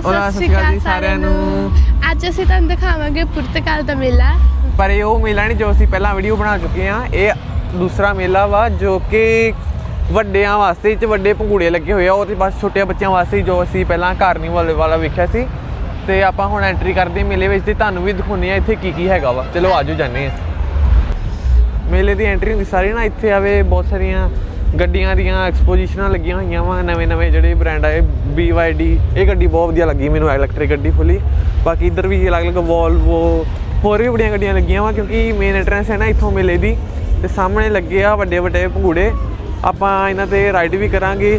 ਸਤਿ ਸ਼੍ਰੀ ਅਕਾਲ ਸਾਰਿਆਂ ਨੂੰ। ਅੱਜ ਅਸੀਂ ਤੁਹਾਨੂੰ ਦਿਖਾਵਾਂਗੇ ਪੁਰਤਗਾਲ ਦਾ ਮੇਲਾ। ਪਰ ਇਹ ਉਹ ਮੇਲਾ ਨਹੀਂ ਜੋ ਅਸੀਂ ਪਹਿਲਾਂ ਵੀਡੀਓ ਬਣਾ ਚੁੱਕੇ ਹਾਂ। ਇਹ ਦੂਸਰਾ ਮੇਲਾ ਵਾ ਜੋ ਕਿ ਵੱਡਿਆਂ ਵਾਸਤੇ ਚ ਵੱਡੇ ਪੰਗੂੜੇ ਲੱਗੇ ਹੋਏ ਆ। ਉਹ ਤੇ ਬਸ ਛੋਟੇ ਬੱਚਿਆਂ ਵਾਸਤੇ ਹੀ ਜੋ ਅਸੀਂ ਪਹਿਲਾਂ ਕਾਰਨੀਵਲ ਵਾਲਾ ਵੇਖਿਆ ਸੀ। ਤੇ ਆਪਾਂ ਹੁਣ ਐਂਟਰੀ ਕਰਦੇ ਹਾਂ ਮੇਲੇ ਵਿੱਚ ਤੇ ਤੁਹਾਨੂੰ ਵੀ ਦਿਖਾਉਂਦੇ ਆ ਇੱਥੇ ਕੀ ਕੀ ਹੈਗਾ ਵਾ। ਚਲੋ ਆਜੋ ਜਾਂਦੇ ਆ ਮੇਲੇ ਦੀ ਐਂਟਰੀ ਹੁੰਦੀ ਸਾਰੀ ਨਾ ਇੱਥੇ ਆਵੇ ਬਹੁਤ ਸਾਰੀਆਂ ਗੱਡੀਆਂ ਦੀਆਂ ਐਕਸਪੋਜੀਸ਼ਨਾਂ ਲੱਗੀਆਂ ਹੋਈਆਂ ਵਾ, ਨਵੇਂ ਨਵੇਂ ਜਿਹੜੇ ਬ੍ਰਾਂਡ ਆਏ BYD ਇਹ ਗੱਡੀ ਬਹੁਤ ਵਧੀਆ ਲੱਗੀ ਮੈਨੂੰ ਇਲੈਕਟ੍ਰਿਕ ਗੱਡੀ ਫੁੱਲੀ ਬਾਕੀ ਇੱਧਰ ਵੀ ਅਲੱਗ-ਅਲੱਗ Volvo, ਹੋਰ ਵੀ ਬੜੀਆਂ ਗੱਡੀਆਂ ਲੱਗੀਆਂ ਵਾ, ਕਿਉਂਕਿ ਮੇਨ ਐਂਟਰੈਂਸ ਹੈ ਨਾ ਇੱਥੋਂ ਮੇਲੇ ਦੀ, ਤੇ ਸਾਹਮਣੇ ਲੱਗੇ ਆ ਵੱਡੇ ਵੱਡੇ ਭੰਗੂੜੇ। ਆਪਾਂ ਇਹਨਾਂ ਤੇ ਰਾਈਡ ਵੀ ਕਰਾਂਗੇ,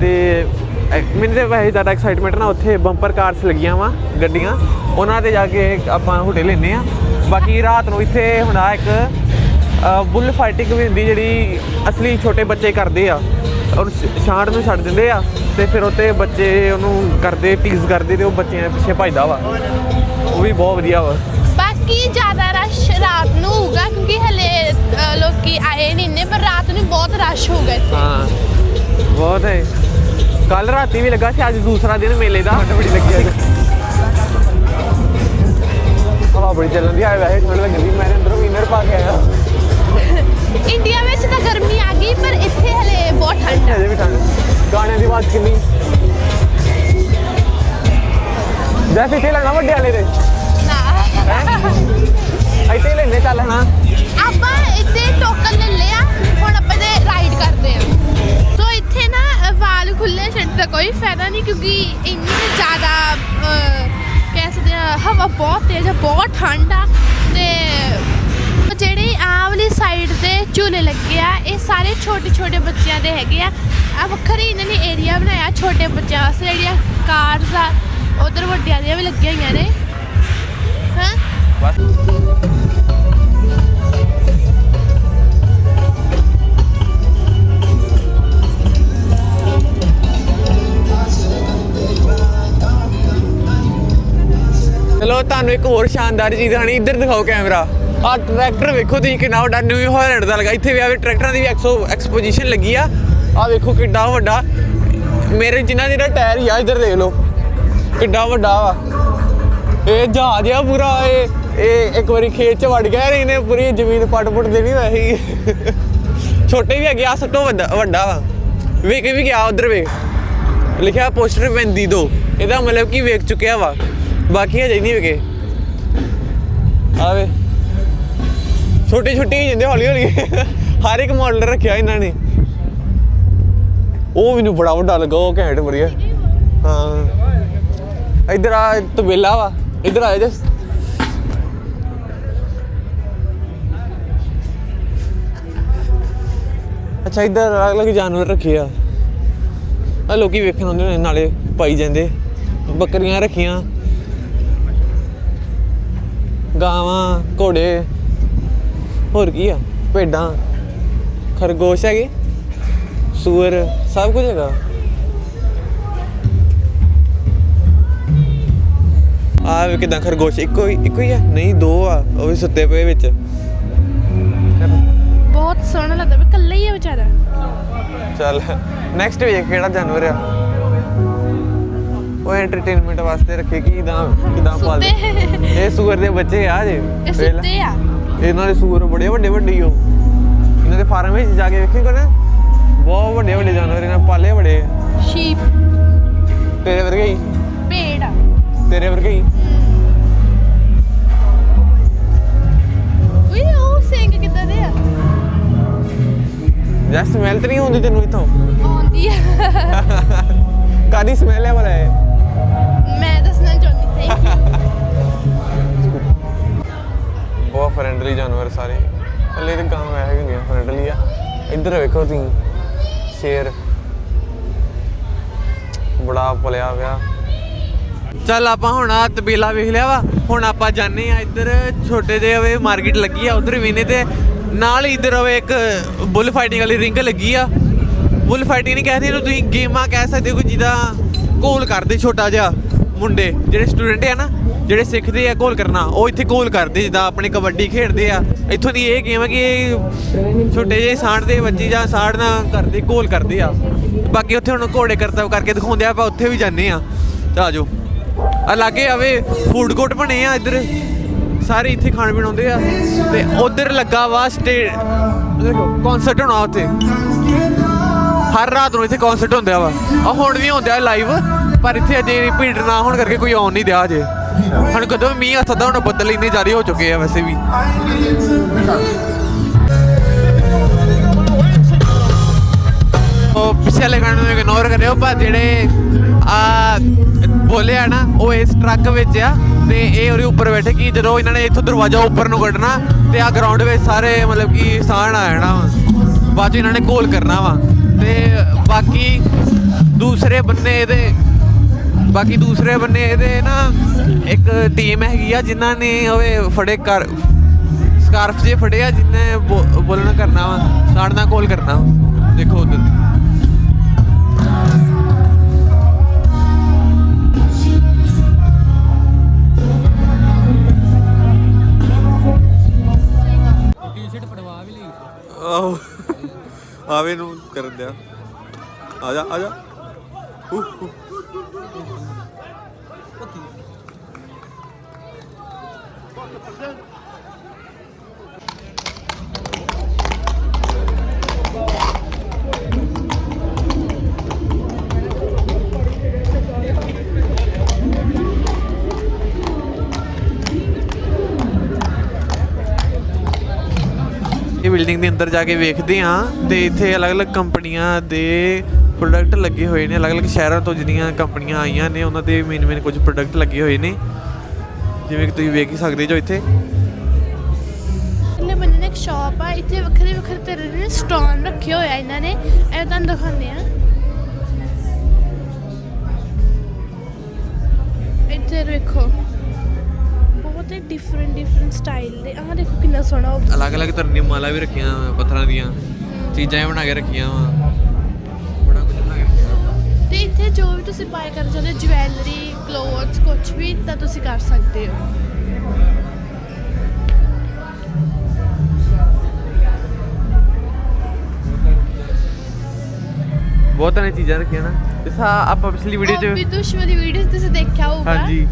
ਤੇ ਮੈਨੂੰ ਤੇ ਵੈਸੇ ਜ਼ਿਆਦਾ ਐਕਸਾਈਟਮੈਂਟ ਨਾ ਉੱਥੇ ਬੰਪਰ ਕਾਰਸ ਲੱਗੀਆਂ ਵਾ, ਗੱਡੀਆਂ। ਉਹਨਾਂ ਤੇ ਜਾ ਕੇ ਆਪਾਂ ਹੁਟੇ ਲੈਨੇ ਆ ਬਾਕੀ ਰਾਤ ਨੂੰ ਇੱਥੇ ਹੁੰਦਾ ਇੱਕ ਬੁੱਲ ਫਾਈਟਿੰਗ ਵੀ ਹੁੰਦੀ ਜਿਹੜੀ ਅਸਲੀ ਛੋਟੇ ਬੱਚੇ ਕਰਦੇ ਆ ਔਰ ਛਾਂਟ ਨੂੰ ਛੱਡ ਦਿੰਦੇ ਆ ਤੇ ਫਿਰ ਉੱਤੇ ਬੱਚੇ ਉਹਨੂੰ ਕਰਦੇ ਟੀਜ਼ ਕਰਦੇ ਤੇ ਉਹ ਬੱਚਿਆਂ ਦੇ ਪਿੱਛੇ ਭੱਜਦਾ ਵਾ। ਉਹ ਵੀ ਬਹੁਤ ਵਧੀਆ ਵਾ। ਬਾਕੀ ਜ਼ਿਆਦਾ ਰਸ਼ ਰਾਤ ਨੂੰ ਹੋਊਗਾ ਕਿਉਂਕਿ ਹਲੇ ਲੋਕੀ ਆਏ ਨਹੀਂ ਨੇ ਪਰ ਰਾਤ ਨੂੰ ਬਹੁਤ ਰਸ਼ ਹੋਊਗਾ ਇੱਥੇ। ਹਾਂ ਬਹੁਤ ਹੈ। ਕੱਲ ਰਾਤੀ ਵੀ ਲੱਗਾ ਸੀ ਅੱਜ ਦੂਸਰਾ ਦਿਨ ਮੇਲੇ ਦਾ। ਬੜੀ ਲੱਗੀ ਅੱਜ। ਹਵਾ ਬੜੀ ਚੱਲਣ ਦੀ ਆ ਵੈਸੇ ਠੰਡ ਲੱਗਦੀ ਮੈਂ ਅੰਦਰੋਂ ਵੀਨਰ ਪਾ ਕੇ ਆਇਆ। ਇੰਡੀਆ ਵਿੱਚ ਤਾਂ ਗਰਮੀ ਆ ਗਈ ਪਰ ਇੱਥੇ ਹਲੇ ਬਹੁਤ ਠੰਡ ਆ। ਅਜੇ ਵੀ ਠੰਡ। ਗਾਣਿਆਂ ਦੀ ਆਵਾਜ਼ ਕਿੰਨੀ? ਜੈਸੇ ਇੱਥੇ ਲੈਣਾ ਵੱਡੇ ਵਾਲੇ ਦੇ। ਨਾ। ਇੱਥੇ ਲੈਣੇ ਚੱਲ ਹਣਾ ਆਪਾਂ ਇੱਥੇ ਟੋਕਨ ਲੈ ਲਿਆ ਹੁਣ ਆਪਾਂ ਤੇ ਰਾਈਡ ਕਰਦੇ ਆ। ਸੋ ਇੱਥੇ ਨਾ ਵਾਲ ਖੁੱਲੇ ਛੱਡ ਦਾ ਕੋਈ ਫਾਇਦਾ ਨਹੀਂ ਕਿਉਂਕਿ ਇੰਨੀ ਜ਼ਿਆਦਾ ਕਹਿ ਸਕਦੇ ਆ ਹਵਾ ਬਹੁਤ ਤੇਜ਼ ਆ ਬਹੁਤ ਠੰਡ ਆ ਤੇ ਜਿਹੜੇ ਆਹ ਵਾਲੀ ਸਾਈਡ ਤੇ ਝੂਲੇ ਲੱਗੇ ਆ, ਇਹ ਸਾਰੇ ਛੋਟੇ ਛੋਟੇ ਬੱਚਿਆਂ ਦੇ ਹੈਗੇ ਆ। ਆ ਵੱਖਰੀ ਇਹਨਾਂ ਨੇ ਏਰੀਆ ਬਣਾਇਆ ਛੋਟੇ ਬੱਚਿਆਂ ਵਾਸਤੇ, ਜਿਹੜੀਆਂ ਕਾਰਸ ਆ, ਉਧਰ ਵੱਡਿਆਂ ਦੀਆਂ ਵੀ ਲੱਗੀਆਂ ਹੋਈਆਂ ਨੇ। ਹਾਂ? ਚਲੋ ਤੁਹਾਨੂੰ ਇੱਕ ਹੋਰ ਸ਼ਾਨਦਾਰ ਚੀਜ਼ ਦਿਖਾਣੀ ਇੱਧਰ ਦਿਖਾਓ ਕੈਮਰਾ। ਆਹ ਟਰੈਕਟਰ ਵੇਖੋ ਤੁਸੀਂ ਕਿੰਨਾ ਵੱਡਾ ਨਿਊ ਹਾਲੈਂਡ ਦਾ ਲੱਗਾ। ਇੱਥੇ ਵੀ ਆਵੇ ਟਰੈਕਟਰਾਂ ਦੀ ਵੀ ਐਕਸੋ ਐਕਸਪੋਜੀਸ਼ਨ ਲੱਗੀ ਆ। ਆਹ ਵੇਖੋ ਕਿੱਡਾ ਵੱਡਾ। ਮੇਰੇ ਜਿੰਨਾ ਜਿਹੜਾ ਟਾਇਰ ਹੀ ਆ, ਇੱਧਰ ਦੇਖ ਲਓ। ਕਿੱਡਾ ਵੱਡਾ ਵਾ। ਇਹ ਜਹਾਜ਼ ਆ ਪੂਰਾ, ਇਹ ਇਹ ਇੱਕ ਵਾਰੀ ਖੇਤ ਚ ਵੜ ਗਿਆ, ਇਹਨੇ ਪੂਰੀ ਜ਼ਮੀਨ ਪੱਟ ਪੁੱਟ ਦੇਣੀ ਵੈਸੇ ਹੀ। ਛੋਟੇ ਵੀ ਹੈਗੇ ਆ, ਸਭ ਤੋਂ ਵੱਡਾ ਵੱਡਾ ਵਾ। ਵੇਖ ਵੀ ਗਿਆ ਉਧਰ ਵੇ ਲਿਖਿਆ ਪੋਸਟਰ 35 ਦੋ। ਇਹਦਾ ਮਤਲਬ ਕਿ ਵੇਖ ਚੁੱਕਿਆ ਵਾ। ਬਾਕੀ ਹਜੇ ਨਹੀਂ ਵੇਖੇ। ਆਵੇ ਛੋਟੇ ਛੋਟੇ ਹੀ ਜਾਂਦੇ ਹੌਲੀ ਹੌਲੀ ਹਰ ਇੱਕ ਮਾਡਲ ਰੱਖਿਆ ਇਹਨਾਂ ਨੇ। ਉਹ ਮੈਨੂੰ ਬੜਾ ਵੱਡਾ ਲੱਗਾ, ਉਹ ਘੈਂਟ ਵਧੀਆ। ਹਾਂ। ਇਧਰ ਆ, ਤਬੇਲਾ ਵਾ। ਇਧਰ ਆ ਜਸ ਅੱਛਾ, ਇਧਰ ਅਲੱਗ ਅਲੱਗ ਜਾਨਵਰ ਰੱਖੇ ਆ। ਆ ਲੋਕੀ ਵੇਖਣ ਆਉਂਦੇ ਨੇ ਨਾਲੇ ਪਾਈ ਜਾਂਦੇ। ਬੱਕਰੀਆਂ ਰੱਖੀਆਂ। ਗਾਵਾਂ, ਘੋੜੇ। ਹੋਰ ਕੀ ਆ? ਭੇਡਾਂ ਖਰਗੋਸ਼ ਹੈਗੇ ਸੂਰ ਸਭ ਕੁਝ ਹੈਗਾ। ਆ ਵੀ ਕਿਦਾਂ ਖਰਗੋਸ਼ ਇੱਕੋ ਹੀ ਇੱਕੋ ਹੀ ਆ? ਨਹੀਂ ਦੋ ਆ ਉਹ ਵੀ ਸੁੱਤੇ ਪਏ ਵਿੱਚ। ਬਹੁਤ ਸੋਹਣਾ ਲੱਗਦਾ ਵੀ ਇਕੱਲਾ ਹੀ ਹੈ ਵਿਚਾਰਾ। ਚੱਲ ਨੈਕਸਟ ਵੇਖ ਕਿਹੜਾ ਜਾਨਵਰ ਆ। ਉਹ ਐਂਟਰਟੇਨਮੈਂਟ ਵਾਸਤੇ ਰੱਖੇ ਕਿ ਕਿਦਾਂ ਕਿਦਾਂ ਪਾਲਦੇ। ਇਹ ਸੂਰ ਦੇ ਬੱਚੇ ਆ ਜੇ ਇਹ। ਸੁੱਤੇ ਆ। ਇਹਨਾਂ ਦੇ ਸੂਰ ਬੜੇ ਵੱਡੇ ਵੱਡੇ ਹੀ ਇਹਨਾਂ ਦੇ ਫਾਰਮ ਵਿੱਚ ਜਾ ਕੇ ਵੇਖੀ ਕੋਣ ਬਹੁਤ ਵੱਡੇ ਵੱਡੇ ਜਾਨਵਰ ਇਹਨਾਂ ਪਾਲੇ ਬੜੇ। ਸ਼ੀਪ। ਤੇਰੇ ਵਰਗੇ ਹੀ। ਆ। ਤੇਰੇ ਵਰਗੇ ਹੀ। ਉਈ ਉਹ ਸਿੰਘ ਕਿੱਦਾਂ ਦੇ ਆ? ਜਸ ਸਮੈਲ ਤੇ ਨਹੀਂ ਹੁੰਦੀ ਤੈਨੂੰ ਇਥੋਂ। ਆਉਂਦੀ ਆ। ਕਾਦੀ ਸਮੈਲ ਹੈ ਬੜਾ ਇਹ? ਮੈਂ ਬਹੁਤ ਫਰੈਂਡਲੀ ਜਾਨਵਰ ਸਾਰੇ। ਹਲੇ ਤੇ ਗਾਂ ਵੈਸੇ ਹੁੰਦੀਆਂ ਫਰੈਂਡਲੀ ਆ ਇੱਧਰ ਵੇਖੋ ਤੁਸੀਂ, ਸ਼ੇਰ। ਬੜਾ ਪਲਿਆ ਪਿਆ ਚੱਲ ਆਪਾਂ ਹੁਣ ਆ ਤਬੇਲਾ ਵੇਖ ਲਿਆ ਵਾ। ਹੁਣ ਆਪਾਂ ਜਾਣੇ ਆ ਇੱਧਰ, ਛੋਟੇ ਜਿਹੇ ਵੇ ਮਾਰਕੀਟ ਲੱਗੀ ਆ, ਉਧਰ ਵੀਨੇ ਤੇ ਨਾਲ ਹੀ ਇੱਧਰ ਹੋਵੇ ਇੱਕ ਬੁੱਲ ਫਾਈਟਿੰਗ ਵਾਲੀ ਰਿੰਗ ਲੱਗੀ ਆ। ਬੁੱਲ ਫਾਈਟਿੰਗ ਨਹੀਂ ਕਹਿੰਦੇ ਇਹਨੂੰ ਤੁਸੀਂ, ਗੇਮਾਂ ਕਹਿ ਸਕਦੇ ਹੋ ਕੋਈ ਜਿਹਦਾ ਘੋਲ ਕਰਦੇ ਛੋਟਾ ਜਿਹਾ ਮੁੰਡੇ, ਜਿਹੜੇ ਸਟੂਡੈਂਟ ਆ ਨਾ। ਜਿਹੜੇ ਸਿੱਖਦੇ ਆ ਘੋਲ ਕਰਨਾ, ਉਹ ਇੱਥੇ ਘੋਲ ਕਰਦੇ, ਜਿੱਦਾਂ ਆਪਣੇ ਕਬੱਡੀ ਖੇਡਦੇ ਆ। ਇੱਥੋਂ ਦੀ ਇਹ ਗੇਮ ਹੈ ਕਿ ਇਹ ਛੋਟੇ ਜਿਹੇ ਸਾਂਢ ਦੇ ਬੱਚੇ ਜਾਂ ਸਾਂਢ ਨਾਲ ਕਰਦੇ ਘੋਲ ਕਰਦੇ ਆ। ਬਾਕੀ ਉੱਥੇ ਹੁਣ ਘੋੜੇ ਕਰਤਵ ਕਰਕੇ ਦਿਖਾਉਂਦੇ ਆ, ਆਪਾਂ ਉੱਥੇ ਵੀ ਜਾਂਦੇ ਆ। ਤਾਂ ਆਜੋ ਆ ਲਾਗੇ ਆਵੇ ਫੂਡ ਕੋਰਟ ਬਣੇ ਆ ਇੱਧਰ। ਸਾਰੇ ਇੱਥੇ ਖਾਣ ਪੀਣ ਆਉਂਦੇ ਆ। ਤੇ ਉਧਰ ਲੱਗਾ ਵਾ ਸਟੇ ਦੇਖੋ ਕਨਸਰਟ ਹੋਣਾ ਉੱਥੇ। ਹਰ ਰਾਤ ਨੂੰ ਇੱਥੇ ਕਨਸਰਟ ਹੁੰਦਾ ਵਾ। ਆ ਹੁਣ ਵੀ ਹੁੰਦਾ ਲਾਈਵ ਪਰ ਇੱਥੇ ਅਜੇ ਭੀੜ ਨਾ ਹੋਣ ਕਰਕੇ ਕੋਈ ਆਉਣ ਨਹੀਂ ਦਿਆ ਅਜੇ ਹੁਣ ਕਦੋਂ ਵੀ ਮੀਂਹ ਹੱਸਦਾ ਹੁਣ ਬੱਦਲ ਇੰਨੇ ਜਾਰੀ ਹੋ ਚੁੱਕੇ ਆ ਵੈਸੇ ਵੀ। ਉਹ ਪਿੱਛੇ ਗਾਣੇ ਨੂੰ ਇਗਨੋਰ ਕਰਿਓ, ਪਰ ਜਿਹੜੇ ਆ ਬੋਲੇ ਆ ਨਾ, ਉਹ ਇਸ ਟਰੱਕ ਵਿੱਚ ਆ ਤੇ ਇਹ ਉਹਦੇ ਉੱਪਰ ਬੈਠੇ ਕਿ ਜਦੋਂ ਇਹਨਾਂ ਨੇ ਇੱਥੋਂ ਦਰਵਾਜ਼ਾ ਉੱਪਰ ਨੂੰ ਕੱਢਣਾ ਤੇ ਆ ਗਰਾਊਂਡ ਵਿੱਚ ਸਾਰੇ ਮਤਲਬ ਕਿ ਸਾਹਣ ਆ ਜਾਣਾ ਵਾ। ਬਾਅਦ 'ਚ ਇਹਨਾਂ ਨੇ ਗੋਲ ਕਰਨਾ ਵਾ। ਤੇ ਬਾਕੀ ਦੂਸਰੇ ਬੰਨੇ ਬਾਕੀ ਦੂਸਰੇ ਬੰਨੇ ਇਹਦੇ ਨਾ ਇੱਕ ਟੀਮ ਹੈਗੀ ਆ ਜਿਨ੍ਹਾਂ ਨੇ ਉਹਵੇ ਫੜੇ ਕਰ ਸਕਾਰਫ ਜੇ ਫੜੇ ਆ ਜਿੰਨੇ ਬੋਲਣਾ ਕਰਨਾ ਵਾ, ਸਾੜਨਾ ਕੋਲ ਕਰਨਾ ਦੇਖੋ ਉਧਰ। ਆਵੇ ਨੂੰ ਕਰਨ ਦਿਆ। ਆ ਜਾ ਆ ਜਾ। ਇਹ ਬਿਲਡਿੰਗ ਦੇ ਅੰਦਰ ਜਾ ਕੇ ਵੇਖਦੇ ਹਾਂ ਤੇ ਇੱਥੇ ਅਲੱਗ-ਅਲੱਗ ਕੰਪਨੀਆਂ ਦੇ ਪ੍ਰੋਡਕਟ ਲੱਗੇ ਹੋਏ ਨੇ, ਅਲੱਗ-ਅਲੱਗ ਸ਼ਹਿਰਾਂ ਤੋਂ ਜਿਹੜੀਆਂ ਕੰਪਨੀਆਂ ਆਈਆਂ ਨੇ, ਉਹਨਾਂ ਦੇ ਮੇਨ ਮੇਨ ਕੁਝ ਪ੍ਰੋਡਕਟ ਲੱਗੇ ਹੋਏ ਨੇ। ਜਿਵੇਂ ਕਿ ਤੁਸੀਂ ਵੇਖ ਹੀ ਸਕਦੇ ਜੋ ਇੱਥੇ। ਇਹਨੇ ਬੰਦੇ ਨੇ ਇੱਕ ਸ਼ਾਪ ਆ ਇੱਥੇ ਵੱਖਰੇ ਵੱਖਰੇ ਤਰ੍ਹਾਂ ਦੇ ਸਟਾਲ ਰੱਖੇ ਹੋਏ ਆ ਇਹਨਾਂ ਨੇ। ਇਹ ਤੁਹਾਨੂੰ ਦਿਖਾਉਂਦੇ ਆ। ਇੱਥੇ ਦੇਖੋ ਬਹੁਤ ਹੀ ਡਿਫਰੈਂਟ ਡਿਫਰੈਂਟ ਸਟਾਈਲ ਦੇ। ਆਹ ਦੇਖੋ ਕਿੰਨਾ ਸੋਹਣਾ ਉਹ। ਅਲੱਗ-ਅਲੱਗ ਤਰ੍ਹਾਂ ਦੀਆਂ ਮਾਲਾ ਵੀ ਰੱਖੀਆਂ ਵਾਂ, ਪੱਥਰਾਂ ਦੀਆਂ। ਚੀਜ਼ਾਂ ਹੀ ਬਣਾ ਕੇ ਰੱਖੀਆਂ ਵਾ। ਇੱਥੇ ਜੋ ਵੀ ਤੁਸੀਂ ਬਾਏ ਕਰਨਾ ਚਾਹੁੰਦੇ ਜਵੈਲਰੀ ਕਲੋਥਸ ਕੁਝ ਵੀ ਤਾਂ ਤੁਸੀਂ ਕਰ ਸਕਦੇ ਹੋ। ਬਹੁਤ ਦੀਆਂ ਚੀਜ਼ਾਂ ਰੱਖੀਆਂ ਨਾ। ਜਿਸ ਤਰ੍ਹਾਂ ਆਪਾਂ ਪਿਛਲੀ ਵੀਡੀਓ 'ਚ ਵਿਦੁਸ਼ ਵਾਲੀ ਵੀਡੀਓ ਤੁਸੀਂ ਦੇਖਿਆ ਹੋਊਗਾ। ਹਾਂਜੀ।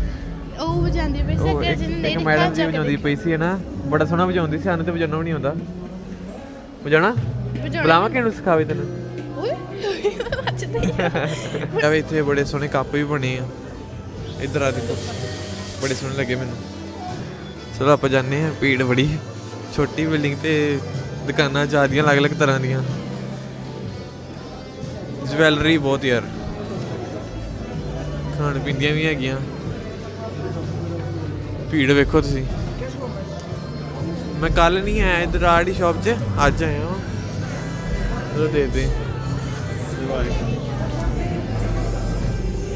ਉਹ ਹੋ ਜਾਂਦੀ ਪਈ ਸੀ ਇੱਕ ਜਿਹਨੇ ਨਹੀਂ ਮੈਡਮ ਜੀ ਵਜਾਉਂਦੀ ਪਈ ਸੀ ਨਾ? ਬੜਾ ਸੋਹਣਾ ਵਜਾਉਂਦੀ ਸੀ ਸਾਨੂੰ ਤੇ ਵਜਾਉਣਾ ਵੀ ਨਹੀਂ ਆਉਂਦਾ। ਵਜਾਉਣਾ। ਬੁਲਾਵਾਂ ਕਿਹਨੂੰ ਸਿਖਾਵੇ ਤੈਨੂੰ? ਓਏ ਮੱਚਦੀ ਆ ਵੀ ਇੱਥੇ ਬੜੇ ਸੋਹਣੇ ਕੱਪ ਵੀ ਬਣੇ ਆ। ਇੱਧਰ ਆ ਦੇਖੋ, ਬੜੇ ਸੋਹਣੇ ਲੱਗੇ ਮੈਨੂੰ। ਚਲੋ ਆਪਾਂ ਜਾਂਦੇ ਆ ਭੀੜ ਬੜੀ ਛੋਟੀ ਬਿਲਡਿੰਗ ਤੇ ਦੁਕਾਨਾਂ ਜ਼ਿਆਦੀਆਂ ਅਲੱਗ-ਅਲੱਗ ਤਰ੍ਹਾਂ ਦੀਆਂ। ਜਵੈਲਰੀ ਬਹੁਤ ਯਾਰ। ਖਾਣ ਪੀਣ ਦੀਆਂ ਵੀ ਹੈਗੀਆਂ। ਭੀੜ ਵੇਖੋ ਤੁਸੀਂ। ਮੈਂ ਕੱਲ ਨਹੀਂ ਆਇਆ, ਇਧਰ ਆੜੀ ਸ਼ਾਪ 'ਚ। ਅੱਜ ਆਇਆ ਹਾਂ ਚਲੋ ਦੇ ਦੇ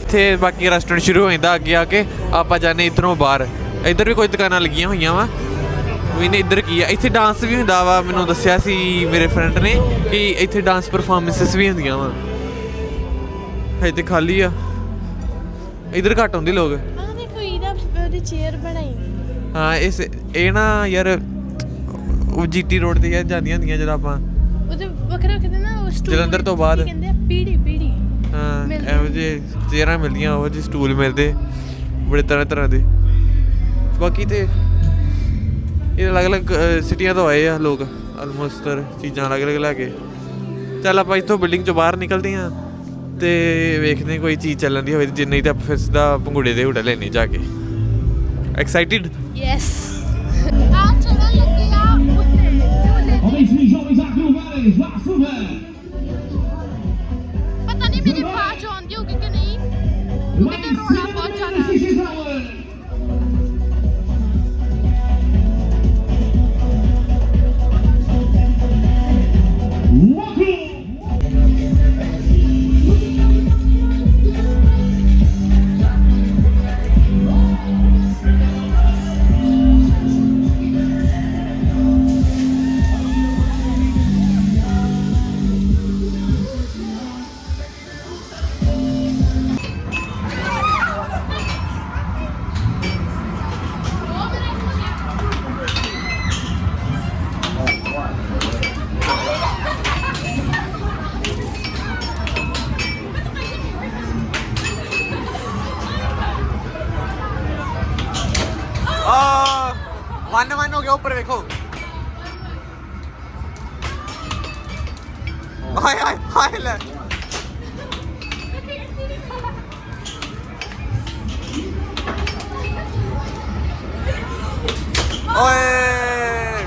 ਇੱਥੇ ਬਾਕੀ ਰੈਸਟੋਰੈਂਟ ਸ਼ੁਰੂ ਹੋ ਜਾਂਦਾ ਅੱਗੇ ਆ ਕੇ ਆਪਾਂ ਜਾਣੇ ਇਧਰੋਂ ਬਾਹਰ। ਇੱਧਰ ਵੀ ਕੋਈ ਦੁਕਾਨਾਂ ਲੱਗੀਆਂ ਹੋਈਆਂ ਵਾ। ਵੀ ਨੇ ਇੱਧਰ ਕੀ ਆ? ਇੱਥੇ ਡਾਂਸ ਵੀ ਹੁੰਦਾ ਵਾ ਮੈਨੂੰ ਦੱਸਿਆ ਸੀ ਮੇਰੇ ਫਰੈਂਡ ਨੇ ਕਿ ਇੱਥੇ ਡਾਂਸ ਪਰਫਾਰਮੈਂਸਸ ਵੀ ਹੁੰਦੀਆਂ ਵਾ। ਤੇ ਖਾਲੀ ਆ। ਇੱਧਰ ਘੱਟ ਹੁੰਦੇ ਲੋਕ। ਆਹ ਦੇਖੋ ਇਹਦਾ ਉਹਦੀ ਚੇਅਰ ਬਣਾਈ। ਹਾਂ ਇਸ ਇਹ ਨਾ ਯਾਰ ਉਹ ਜੀਟੀ ਰੋਡ ਤੇ ਜਾਂਦੀਆਂ ਹੁੰਦੀਆਂ ਜਦੋਂ ਆਪਾਂ ਉਹਦੇ ਵੱਖਰੇ ਵੱਖਰੇ ਨਾ ਜਲੰਧਰ ਤੋਂ ਬਾਅਦ। ਆ ਪੀੜੀ ਪੀੜੀ। ਹਾਂ ਮਿਲਦੇ ਇਹੋ ਜਿਹੇ ਚੇਅਰਾਂ ਮਿਲਦੀਆਂ ਉਹ ਜਿਹੇ ਸਟੂਲ ਮਿਲਦੇ ਬੜੇ ਤਰ੍ਹਾਂ ਤਰ੍ਹਾਂ ਦੇ। ਬਾਕੀ ਤੇ ਇਹ ਅਲੱਗ-ਅਲੱਗ ਅਹ, ਸਿਟੀਆਂ ਤੋਂ ਆਏ ਆ ਲੋਕ ਆਲਮੋਸਟ ਚੀਜ਼ਾਂ ਅਲੱਗ-ਅਲੱਗ ਲੈ ਕੇ। ਚੱਲ ਆਪਾਂ ਇੱਥੋਂ ਬਿਲਡਿੰਗ ਚੋਂ ਬਾਹਰ ਨਿਕਲਦੇ ਹਾਂ ਤੇ ਵੇਖਦੇ ਹਾਂ ਕੋਈ ਚੀਜ਼ ਚੱਲਣ ਦੀ ਹੋਵੇ ਤੇ ਜੇ ਨਹੀਂ ਤਾਂ ਆਪਾਂ ਫਿਰ ਸਿੱਧਾ ਪੰਗੂੜੇ ਦੇ ਹੁੜਾ ਲੈਣੇ ਜਾ ਕੇ। ਐਕਸਾਈਟਿਡ ਯੈਸ ਪਤਾ ਨਹੀਂ ਮੇਰੀ ਆਵਾਜ਼ ਆਉਂਦੀ ਹੋਊਗੀ ਕਿ ਹੋ ਗਿਆ ਉੱਪਰ ਵੇਖੋ ਹਾਏ ਹਾਏ ਹਾਏ ਲੈ ਓਏ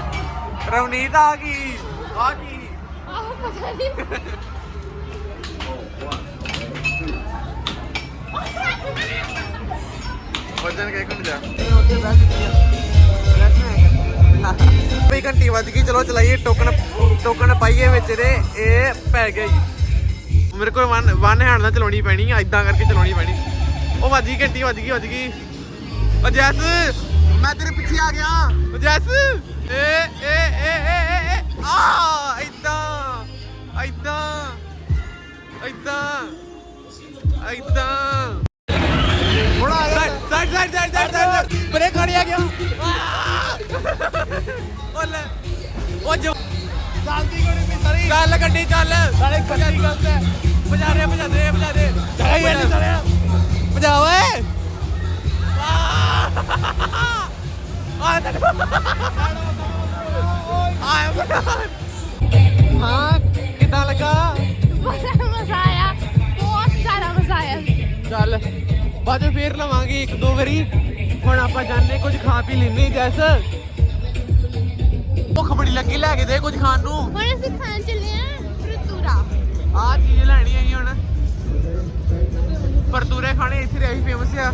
ਰਵਨੀਤ ਆ ਗਈ ਆ ਗਈ ਆਹ ਪਤਾ ਨਹੀਂ ਵਜਨ ਕੇ ਘੰਟੇ ਜਾ ਵੀ ਘੰਟੀ ਵੱਜ ਗਈ ਚਲੋ ਚਲਾਈਏ ਟੋਕਨ ਟੋਕਨ ਪਾਈਏ ਵਿੱਚ ਦੇ ਇਹ ਪੈ ਗਿਆ ਜੀ। ਮੇਰੇ ਕੋਲ ਵਨ ਵਨ ਹੈਂਡ ਨਾਲ ਚਲਾਉਣੀ ਪੈਣੀ ਆ ਇਦਾਂ ਕਰਕੇ ਚਲਾਉਣੀ ਪੈਣੀ। ਉਹ ਵੱਜ ਗਈ ਘੰਟੀ ਵੱਜ ਗਈ ਵੱਜ ਗਈ। ਉਹ ਜੈਸ ਮੈਂ ਤੇਰੇ ਪਿੱਛੇ ਆ ਗਿਆ। ਉਹ ਜੈਸ ਏ ਏ ਏ ਏ ਏ, ਆ ਇਦਾਂ ਇਦਾਂ ਇਦਾਂ ਇਦਾਂ ਥੋੜਾ side side side side side side brake ਖੜੀ ਆ ਗਿਆ। ਉਹ ਲੈ। ਉਹ ਜੋ ਜਲਦੀ ਕੋਣੀ ਵੀ ਸਰੀ। ਚੱਲ ਗੱਡੀ ਚੱਲ। ਸਾਲੇ ਗੱਡੀ ਗਲਤ ਹੈ ਭਜਾ ਦੇ ਭਜਾ ਦੇ ਭਜਾ ਦੇ। ਚੱਲ ਇਹ ਨਹੀਂ ਚੜਿਆ ਭਜਾ ਓਏ। ਆ। ਤੱਕ ਆ ਹਾਂ ਕਿੱਦਾਂ ਲੱਗਾ? ਬੜਾ ਮਜ਼ਾ ਆਇਆ। ਬਹੁਤ ਸਾਰਾ ਮਜ਼ਾ ਆਇਆ। ਚੱਲ ਬਾਅਦ ਵਿੱਚ ਫੇਰ ਲਵਾਂਗੇ ਇੱਕ ਦੋ ਵਾਰੀ। ਹੁਣ ਆਪਾਂ ਜਾਣੇ ਕੁਝ ਖਾ ਪੀ ਲੈਨੇ ਜੈਸ। ਭੁੱਖ ਬੜੀ ਲੱਗੀ ਲੈ ਕੇ ਦੇ ਕੁਝ ਖਾਣ ਨੂੰ। ਹੁਣ ਅਸੀਂ ਖਾਣ ਚੱਲੇ ਆ ਫਰਤੂਰਾ ਆਹ ਚੀਜ਼ ਲੈਣੀ ਆਈ ਹੁਣ। ਪਰਤੂਰੇ ਖਾਣੇ ਇੱਥੇ ਦੇ ਫੇਮਸ ਆ।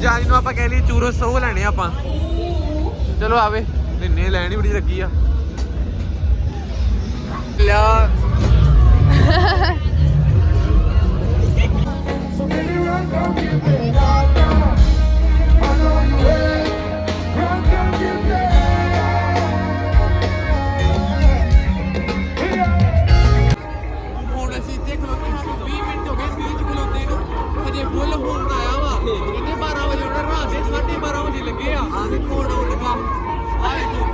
ਜਾਂ ਜਿਹਨੂੰ ਆਪਾਂ ਕਹਿ ਲਈ ਚੂਰਸ ਉਹ ਲੈਣੇ ਆਪਾਂ। ਚਲੋ ਆਵੇ ਲੈਣੇ ਲੈਣੀ ਬੜੀ ਲੱਗੀ ਆ। ਲਿਆ। ਹੁਣ ਆਇਆ ਵਾ ਇਹਨੇ 12 ਵਜੇ ਉਹਨਾਂ ਰਾਤ ਦੇ 12:30 ਵਜੇ ਲੱਗੇ ਆ। ਆ ਦੇਖੋ ਹੁਣ ਆਉਣ ਲੱਗਾ ਆ ਦੇਖੋ।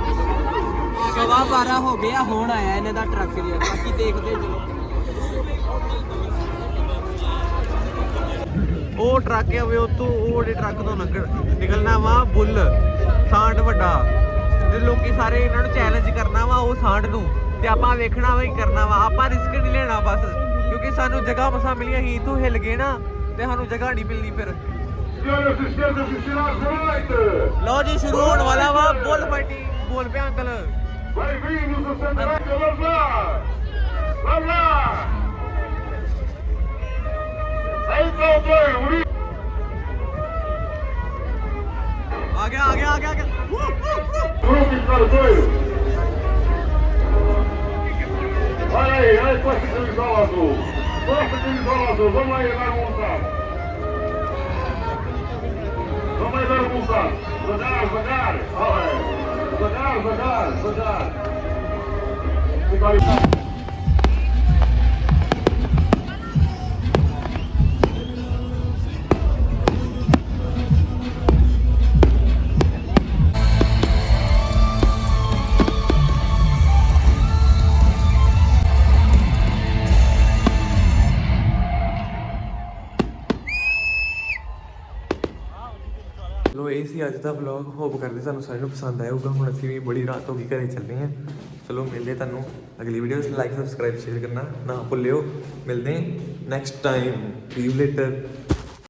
ਸਵਾ 12 ਹੋ ਗਿਆ ਹੁਣ ਆਇਆ ਇਹਨਾਂ ਦਾ ਟਰੱਕ ਜਿਹਾ। ਬਾਕੀ ਦੇਖਦੇ ਚਲੋ ਉਹ ਟਰੱਕ ਆ ਵੇ ਉਤੋਂ ਉਹ ਜਿਹੜੇ ਟਰੱਕ ਤੋਂ ਲੰਘ- ਨਿਕਲਣਾ ਵਾ ਬੁੱਲ ਸਾਂਡ ਵੱਡਾ। ਤੇ ਲੋਕੀ ਸਾਰੇ ਇਹਨਾਂ ਨੂੰ ਚੈਲੰਜ ਕਰਨਾ ਵਾ ਉਹ ਸਾਂਡ ਨੂੰ। ਤੇ ਆਪਾਂ ਵੇਖਣਾ ਵਾ ਹੀ ਕਰਨਾ ਵਾ। ਆਪਾਂ ਰਿਸਕ ਨਹੀਂ ਲੈਣਾ ਬਸ। ਕਿਉਂਕਿ ਸਾਨੂੰ ਜਗ੍ਹਾ ਮਸਾ ਮਿਲੀ ਅਸੀਂ ਇੱਥੋਂ ਹਿੱਲ ਗਏ ਨਾ ਤੇ ਸਾਨੂੰ ਜਗ੍ਹਾ ਨਹੀਂ ਮਿਲਣੀ ਫਿਰ। ਲੋ ਜੀ ਸ਼ੁਰੂ ਹੋਣ ਵਾਲਾ ਵਾ ਬੋਲ ਫਾਈਟਿੰਗ ਬੋਲ ਪਿਆ ਅੰਕਲ ਭਾਈ ਵੀ ਨੂੰ ਸੰਦਰਾ ਲਵਲਾ ਲਵਲਾ ਸਹੀ ਤੋਂ ਬੋਲ ਉਰੀ ਆ ਗਿਆ ਆ ਗਿਆ ਆ ਗਿਆ ਗੁਰੂ ਕੀ ਕਰ ਕੋਈ Olha aí, olha aí, costa de isolado! Costa de isolado, vamos aí, vai montar! Громадяр Муха. Задар, Задар. Задар, Задар, Задар. ਸੀ ਅੱਜ ਦਾ ਵਲੌਗ ਹੋਪ ਕਰਦੇ ਸਾਨੂੰ ਸਾਰਿਆਂ ਨੂੰ ਪਸੰਦ ਆਇਆ ਹੋਊਗਾ। ਹੁਣ ਅਸੀਂ ਵੀ ਬੜੀ ਰਾਤ ਹੋ ਗਈ ਘਰੇ ਚੱਲੇ ਹਾਂ। ਚਲੋ, ਮਿਲਦੇ ਤੁਹਾਨੂੰ ਅਗਲੀ ਵੀਡੀਓ ਵਿੱਚ। ਲਾਈਕ ਸਬਸਕ੍ਰਾਈਬ ਸ਼ੇਅਰ ਕਰਨਾ ਨਾ ਭੁੱਲਿਓ। ਮਿਲਦੇ ਨੈਕਸਟ ਟਾਈਮ ਸੀ ਲੇਟਰ